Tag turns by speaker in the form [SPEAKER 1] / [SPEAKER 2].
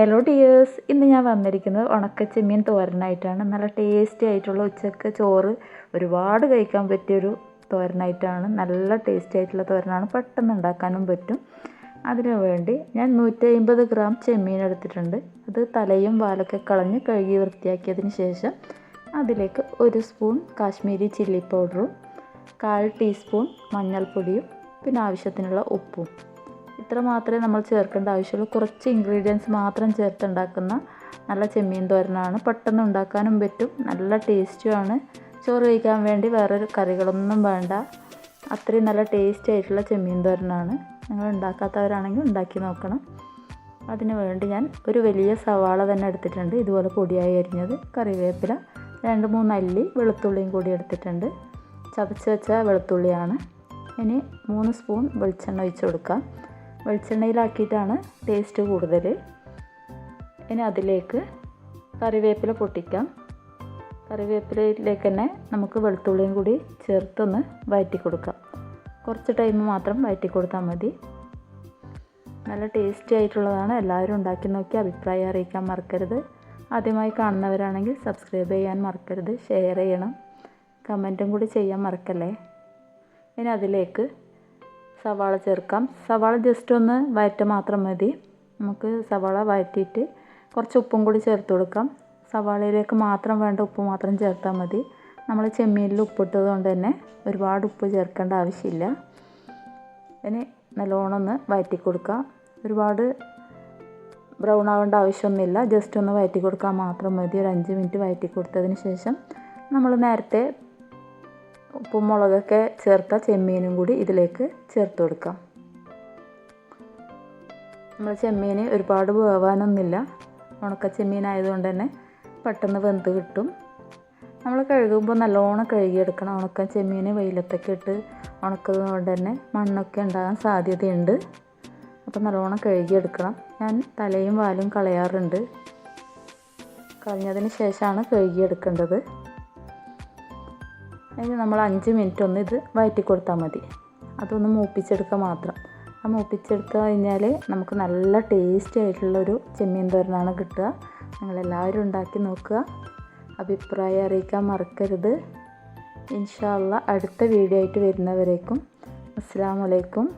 [SPEAKER 1] Hello dears ഇന്ന് ഞാൻ വന്നിരിക്കുന്നത് ഉണക്ക ചെമ്മീൻ തോരനായിട്ടാണ്. നല്ല ടേസ്റ്റി ആയിട്ടുള്ള ഉച്ചയ്ക്ക് ചോറ് ഒരുപാട് കഴിക്കാൻ പറ്റിയൊരു തോരനായിട്ടാണ്. നല്ല ടേസ്റ്റി ആയിട്ടുള്ള തോരനാണ്. പെട്ടെന്ന് ഉണ്ടാക്കാനും പറ്റും. അതിനു വേണ്ടി ഞാൻ നൂറ്റി അമ്പത് ഗ്രാം ചെമ്മീൻ എടുത്തിട്ടുണ്ട്. അത് തലയും വാലൊക്കെ കളഞ്ഞ് കഴുകി വൃത്തിയാക്കിയതിന് ശേഷം അതിലേക്ക് ഒരു സ്പൂൺ കാശ്മീരി ചില്ലി പൗഡറും കാൽ ടീസ്പൂൺ മഞ്ഞൾപ്പൊടിയും പിന്നെ ആവശ്യത്തിനുള്ള ഉപ്പും. ഇത്ര മാത്രമേ നമ്മൾ ചേർക്കേണ്ട ആവശ്യമുള്ളൂ. കുറച്ച് ഇൻഗ്രീഡിയൻസ് മാത്രം ചേർത്തുണ്ടാക്കുന്ന നല്ല ചെമ്മീൻ തോരനാണ്. പെട്ടെന്ന് ഉണ്ടാക്കാനും പറ്റും. നല്ല ടേസ്റ്റുമാണ് ചോറ് കഴിക്കാൻ വേണ്ടി വേറൊരു കറികളൊന്നും വേണ്ട. അത്രയും നല്ല ടേസ്റ്റ് ആയിട്ടുള്ള ചെമ്മീൻ തോരനാണ്. നിങ്ങൾ ഉണ്ടാക്കാത്തവരാണെങ്കിൽ ഉണ്ടാക്കി നോക്കണം. അതിന് വേണ്ടി ഞാൻ ഒരു വലിയ സവാള തന്നെ എടുത്തിട്ടുണ്ട്. ഇതുപോലെ പൊടിയായി അരിഞ്ഞത്. കറിവേപ്പില രണ്ട് മൂന്ന് അല്ലി വെളുത്തുള്ളിയും കൂടി എടുത്തിട്ടുണ്ട്. ചതച്ച് വെച്ച വെളുത്തുള്ളിയാണ്. ഇനി മൂന്ന് സ്പൂൺ വെളിച്ചെണ്ണ ഒഴിച്ച് കൊടുക്കാം. വെളിച്ചെണ്ണയിലാക്കിയിട്ടാണ് ടേസ്റ്റ് കൂടുതൽ. ഇനി അതിലേക്ക് കറിവേപ്പില പൊട്ടിക്കാം. കറിവേപ്പിലയിലേക്ക് തന്നെ നമുക്ക് വെളുത്തുള്ളിയും കൂടി ചേർത്തൊന്ന് വഴറ്റി കൊടുക്കാം കുറച്ച് ടൈം മാത്രം വഴറ്റി കൊടുത്താൽ മതി. നല്ല ടേസ്റ്റി ആയിട്ടുള്ളതാണ്. എല്ലാവരും ഉണ്ടാക്കി നോക്കി അഭിപ്രായം അറിയിക്കാൻ മറക്കരുത്. ആദ്യമായി കാണുന്നവരാണെങ്കിൽ സബ്സ്ക്രൈബ് ചെയ്യാൻ മറക്കരുത്. ഷെയർ ചെയ്യണം. കമന്റും കൂടി ചെയ്യാൻ മറക്കല്ലേ? ഇനി അതിലേക്ക് സവാള ചേർക്കാം. സവാള ജസ്റ്റ് ഒന്ന് വഴറ്റ മാത്രം മതി. നമുക്ക് സവാള വഴറ്റിയിട്ട് കുറച്ച് ഉപ്പും കൂടി ചേർത്ത് കൊടുക്കാം. സവാളയിലേക്ക് മാത്രം വേണ്ട ഉപ്പ് മാത്രം ചേർത്താൽ മതി. നമ്മൾ ചെമ്മീനിൽ ഉപ്പിട്ടത് കൊണ്ട് തന്നെ ഒരുപാട് ഉപ്പ് ചേർക്കേണ്ട ആവശ്യമില്ല. ഇനി നല്ലോണം ഒന്ന് വഴറ്റി കൊടുക്കുക ഒരുപാട് ബ്രൗൺ ആവേണ്ട ആവശ്യമൊന്നുമില്ല. ജസ്റ്റ് ഒന്ന് വഴറ്റി കൊടുക്കാൻ മാത്രം മതി. ഒരു അഞ്ച് മിനിറ്റ് വഴറ്റി കൊടുത്തതിന് ശേഷം നമ്മൾ നേരത്തെ ഉപ്പും മുളകൊക്കെ ചേർത്ത ചെമ്മീനും കൂടി ഇതിലേക്ക് ചേർത്ത് കൊടുക്കാം. നമ്മൾ ചെമ്മീൻ ഒരുപാട് വേവാനൊന്നുമില്ല. ഉണക്ക ചെമ്മീൻ ആയതുകൊണ്ട് തന്നെ പെട്ടെന്ന് വെന്ത് കിട്ടും. നമ്മൾ കഴുകുമ്പോൾ നല്ലോണം കഴുകിയെടുക്കണം. ഉണക്ക ചെമ്മീൻ വെയിലത്തൊക്കെ ഇട്ട് ഉണക്കുന്നതുകൊണ്ട് തന്നെ മണ്ണൊക്കെ ഉണ്ടാകാൻ സാധ്യതയുണ്ട്. അപ്പോൾ നല്ലോണം കഴുകിയെടുക്കണം. ഞാൻ തലയും വാലും കളയാറുണ്ട്. കളഞ്ഞതിന് ശേഷമാണ് കഴുകിയെടുക്കേണ്ടത്. അതിന് നമ്മൾ അഞ്ച് മിനിറ്റ് ഒന്ന് ഇത് വഴറ്റി കൊടുത്താൽ മതി. അതൊന്ന് മൂപ്പിച്ചെടുക്കുക മാത്രം. ആ മൂപ്പിച്ചെടുത്ത് കഴിഞ്ഞാൽ നമുക്ക് നല്ല ടേസ്റ്റി ആയിട്ടുള്ളൊരു ചെമ്മീൻ തോരനാണ് കിട്ടുക. നിങ്ങളെല്ലാവരും ഉണ്ടാക്കി നോക്കുക. അഭിപ്രായം അറിയിക്കാൻ മറക്കരുത്. ഇൻഷാല്ല അടുത്ത വീഡിയോ ആയിട്ട് വരുന്നവരേക്കും. അസ്സാം വലൈക്കും